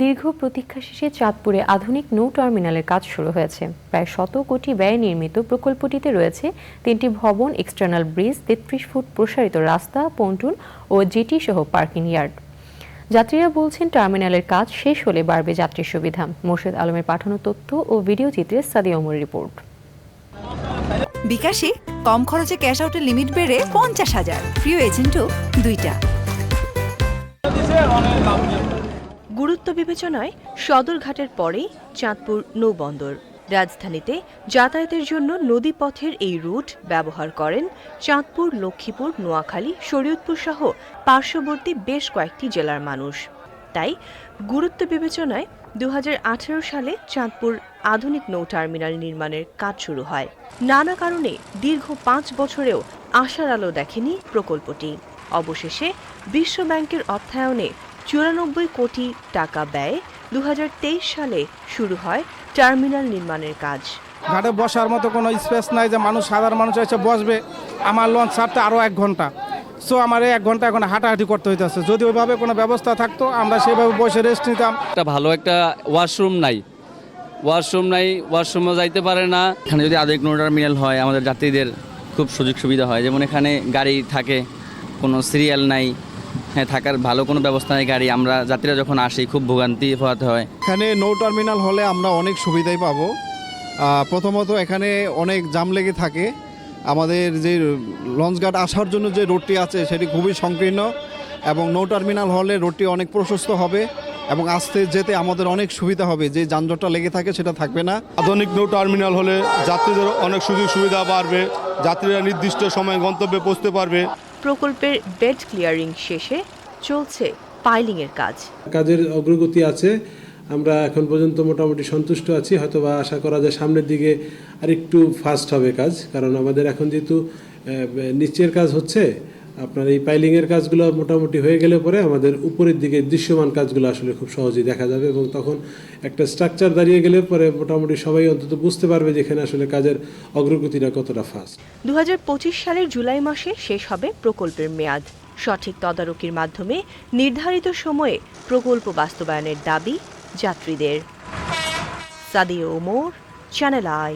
দীর্ঘ প্রতীক্ষা শেষে চাঁদপুরে আধুনিক নৌ টার্মিনালের কাজ শুরু হয়েছে। প্রায় শত কোটি ব্যয় নির্মিত প্রকল্পটিতে রয়েছে তিনটি ভবন এক্সটার্নাল ব্রিজ তেত্রিশ ফুট প্রসারিত রাস্তা, পন্টুন ও জেটি সহ পার্কিং ইয়ার্ড যাত্রীরা বলছেন টার্মিনালের কাজ শেষ হলে বাড়বে যাত্রীর সুবিধা। মোর্শেদ আলমের পাঠানো তথ্য ও ভিডিও চিত্রে সাদিয়া ওমর রিপোর্ট। বিকাশে কম খরচে ক্যাশ আউটের লিমিট বেড়ে পঞ্চাশ হাজার। প্রিয় এজেন্টও দুইটা। গুরুত্ব বিবেচনায় সদরঘাটের পরেই চাঁদপুর নৌবন্দর। রাজধানীতে যাতায়াতের জন্য নদীপথের এই রুট ব্যবহার করেন চাঁদপুর, লক্ষ্মীপুর, নোয়াখালী, শরীয়তপুর সহ পার্শ্ববর্তী বেশ কয়েকটি জেলার মানুষ। তাই গুরুত্ব বিবেচনায় দু হাজার আঠেরো সালে চাঁদপুর আধুনিক নৌ টার্মিনাল নির্মাণের কাজ শুরু হয়। নানা কারণে দীর্ঘ পাঁচ বছরেও আশার আলো দেখেনি প্রকল্পটি। অবশেষে বিশ্ব ব্যাংকের অর্থায়নে চুরানব্বই কোটি টাকা ব্যয়ে দু সালে শুরু হয় টার্মিনাল নির্মাণের কাজ। ঘাটে বসার মতো কোনো স্পেস নাই যে মানুষ সাধারণ মানুষ এসে বসবে। আমার লঞ্চ ছাড়তে আরও এক ঘণ্টা। সো আমার এক ঘণ্টা এখন হাঁটাহাঁটি করতে হইতেছে। যদি ওইভাবে কোনো ব্যবস্থা থাকতো আমরা সেভাবে বসে রেস্ট নিতাম। একটা ভালো একটা ওয়াশরুম নাই। ওয়াশরুম নাই ওয়াশরুমও যাইতে পারে না। এখানে যদি আধুনিক নো টার্মিনাল হয় আমাদের যাত্রীদের খুব সুযোগ সুবিধা হয়। যেমন এখানে গাড়ি থাকে কোনো সিরিয়াল নাই। থাকার ভালো কোনো ব্যবস্থা নেই গাড়ি। আমরা যাত্রীরা যখন আসি খুব ভোগান্তি পোহাতে হয়। এখানে নৌ টার্মিনাল হলে আমরা অনেক সুবিধাই পাবো। প্রথমত এখানে অনেক জাম লেগে থাকে। আমাদের যে লঞ্চঘাট আসার জন্য যে রোডটি আছে সেটি খুবই সংকীর্ণ এবং নৌ টার্মিনাল হলে রোডটি অনেক প্রশস্ত হবে এবং আসতে যেতে আমাদের অনেক সুবিধা হবে। যে যানজটটা লেগে থাকে সেটা থাকবে না। আধুনিক নৌ টার্মিনাল হলে যাত্রীদের অনেক সুযোগ সুবিধা বাড়বে। যাত্রীরা নির্দিষ্ট সময়ে গন্তব্যে পৌঁছতে পারবে। প্রকল্পের বেড ক্লিয়ারিং শেষে চলছে পাইলিংয়ের কাজ। কাজের অগ্রগতি আছে। আমরা এখন পর্যন্ত মোটামুটি সন্তুষ্ট আছি। হয়তো বা আশা করা যায় সামনের দিকে আর একটু ফাস্ট হবে কাজ। কারণ আমাদের এখন যেহেতু নিচের কাজ হচ্ছে আপনার এই পাইলিংয়ের কাজগুলো মোটামুটি হয়ে গেলে পরে আমাদের উপরের দিকে দৃশ্যমান কাজগুলো আসলে খুব সহজেই দেখা যাবে এবং তখন একটা স্ট্রাকচার দাঁড়িয়ে গেলে পরে মোটামুটি সবাই অন্তত বুঝতে পারবে যেখানে আসলে কাজের অগ্রগতিটা কতটা ফাস্ট দু হাজার পঁচিশ সালের জুলাই মাসে শেষ হবে প্রকল্পের মেয়াদ। সঠিক তদারকির মাধ্যমে নির্ধারিত সময়ে প্রকল্প বাস্তবায়নের দাবি যাত্রীদের। Sadia Omar channel I